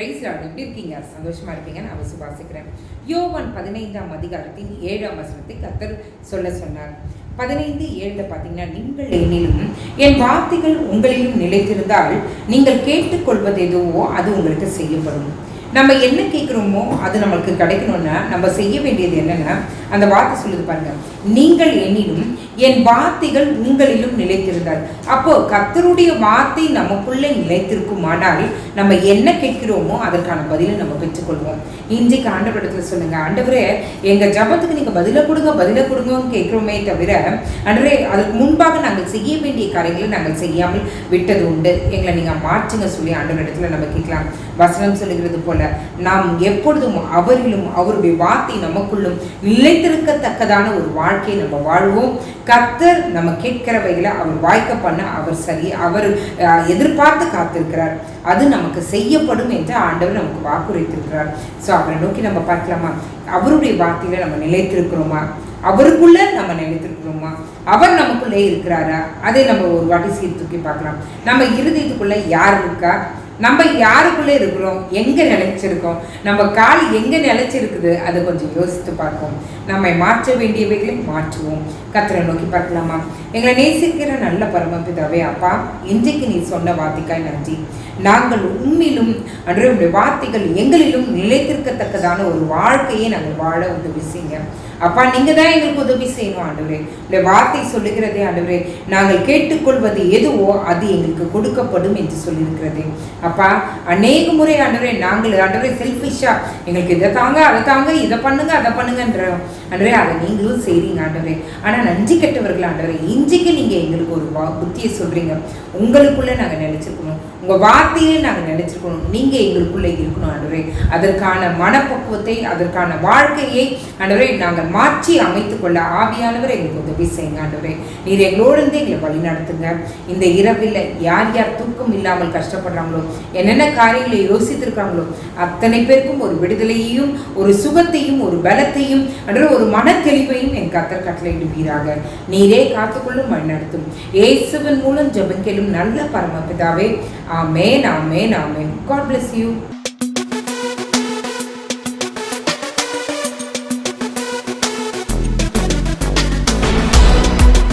Price Lord எப்படி இருக்கீங்க? சந்தோஷமா இருப்பீங்கன்னு நான் விசுவாசிக்கிறேன். யோவன் பதினைந்தாம் அதிகாரத்தின் ஏழாம் வசனத்தை கத்தர் சொல்ல சொன்னார். பதினைந்து ஏழில் பார்த்தீங்கன்னா நீங்கள் எண்ணிலும் என் வார்த்தைகள் உங்களிலும் நிலைத்திருந்தால் நீங்கள் கேட்டுக்கொள்வது எதுவோ அது உங்களுக்கு செய்யப்படும். நம்ம என்ன கேட்குறோமோ அது நம்மளுக்கு கிடைக்கணும்னா நம்ம செய்ய வேண்டியது என்னன்னா அந்த வார்த்தை சொல்லுது பாருங்க. நீங்கள் எண்ணினும் என் வார்த்தைகள் உங்களிலும் நிலைத்திருந்தால். அப்போ கத்தருடைய வார்த்தை நமக்குள்ளே நிலைத்திருக்குமானால் நம்ம என்ன கேட்கிறோமோ அதற்கான பதிலை நம்ம பெற்றுக்கொள்வோம். இன்றைக்கு ஆண்டவரிடத்தில் சொல்லுங்க ஆண்டவரே எங்கள் ஜபத்துக்கு நீங்கள் பதிலை கொடுங்க பதிலை கொடுங்கன்னு கேட்குறோமே தவிர ஆண்டவரே அதுக்கு முன்பாக நாங்கள் செய்ய வேண்டிய காரியங்களை நாங்கள் செய்யாமல் விட்டது உண்டு. எங்களை நீங்கள் மாற்றுங்க சொல்லி ஆண்டவரிடத்தில் நம்ம கேட்கலாம். வசனம் சொல்லுகிறது போல நாம் எப்பொழுதும் அவரிலும் அவருடைய வார்த்தை நமக்குள்ளும் நிலைத்திருக்கத்தக்கதான ஒரு வாழ்க்கையை நம்ம வாழ்வோம். கர்த்தர் நம்ம கேட்கிறவைகளை அவர் வாய்க்க பண்ண அவர் சரி அவர் எதிர்பார்த்து காத்திருக்கிறார். அது நமக்கு செய்யப்படும் என்று ஆண்டவர் நமக்கு வாக்குறுத்திருக்கிறார் ஸோ அவரை நோக்கி நம்ம பார்க்கலாமா? அவருடைய வார்த்தையில நம்ம நிலைத்திருக்கிறோமா? அவருக்குள்ள நம்ம நினைத்திருக்கிறோமா அவர் நமக்குள்ளே இருக்கிறாரா? அதை நம்ம ஒரு வாட்டி சீர்தூக்கி பார்க்கலாம். நம்ம இருதயத்துக்குள்ள யார் இருக்கா? நம்ம யாருக்குள்ளே இருக்கிறோம்? எங்கே நிலைச்சிருக்கோம்? நம்ம கால் எங்கே நிலைச்சிருக்குது? அதை கொஞ்சம் யோசித்து பார்ப்போம். நம்மை மாற்ற வேண்டியவைகளை மாற்றுவோம். கத்திரை நோக்கி பார்க்கலாமா? எங்களை நேசிக்கிற நல்ல பரமபிதாவே அப்பா இன்றைக்கு நீ சொன்ன வார்த்தைக்காய் நன்றி. நாங்கள் உண்மையிலும் அன்று உங்களுடைய வார்த்தைகள் எங்களிலும் நிலைத்திருக்கத்தக்கதான ஒரு வாழ்க்கையை நாங்கள் வாழ உதவி செய்யுங்க அப்பா நீங்கள் தான் எங்களுக்கு உதவி செய்யணும் ஆண்டவரே. உடைய வார்த்தை சொல்லுகிறதே ஆண்டவரே. நாங்கள் கேட்டுக்கொள்வது எதுவோ அது எங்களுக்கு கொடுக்கப்படும் என்று சொல்லியிருக்கிறதே. அப்பா அநேக முறை ஆண்டவரே நாங்கள் ஆண்டவரே செல்ஃபிஷா எங்களுக்கு இதை தாங்க அதை தாங்க இதை பண்ணுங்க அதை பண்ணுங்கன்ற ஆண்டவரே அதை நீங்களும் செய்றீங்க ஆண்டவரே. ஆனால் நன்றி கெட்டவர்கள் ஆண்டவரே இன்றைக்கு நீங்கள் எங்களுக்கு ஒரு வா- புத்தியை சொல்கிறீங்க உங்களுக்குள்ளே நாங்கள் நினச்சிருக்கணும். உங்கள் வார்த்தையிலே நாங்கள் நினச்சிருக்கணும். நீங்கள் எங்களுக்குள்ளே இருக்கணும் ஆண்டவரே. அதற்கான மனப்பக்குவத்தை அதற்கான வாழ்க்கையை ஆண்டவரே நாங்கள் மாற்றி அமைத்துக்கொள்ள ஆவியானவர் எங்களுக்கு உதவி செய்யுங்க ஆண்டவரே. நீர் எங்களோடு இருந்து எங்களை வழி நடத்துங்க இந்த இரவில் யார் யார் தூக்கம் இல்லாமல் கஷ்டப்படுறாங்களோ என்னென்ன காரியங்களை யோசித்திருக்காங்களோ அத்தனை பேருக்கும் ஒரு விடுதலையையும் ஒரு சுகத்தையும் ஒரு பலத்தையும் அன்று ஒரு மன தெளிவையும் என் கத்தர் கட்டளையிடுவீராக. நீரே காத்துக்கொள்ளும் வழிநடத்தும் இயேசுவின் மூலம் கேளும் நல்ல பரமபிதாவே. ஆமேன் ஆமேன் ஆமேன். God bless you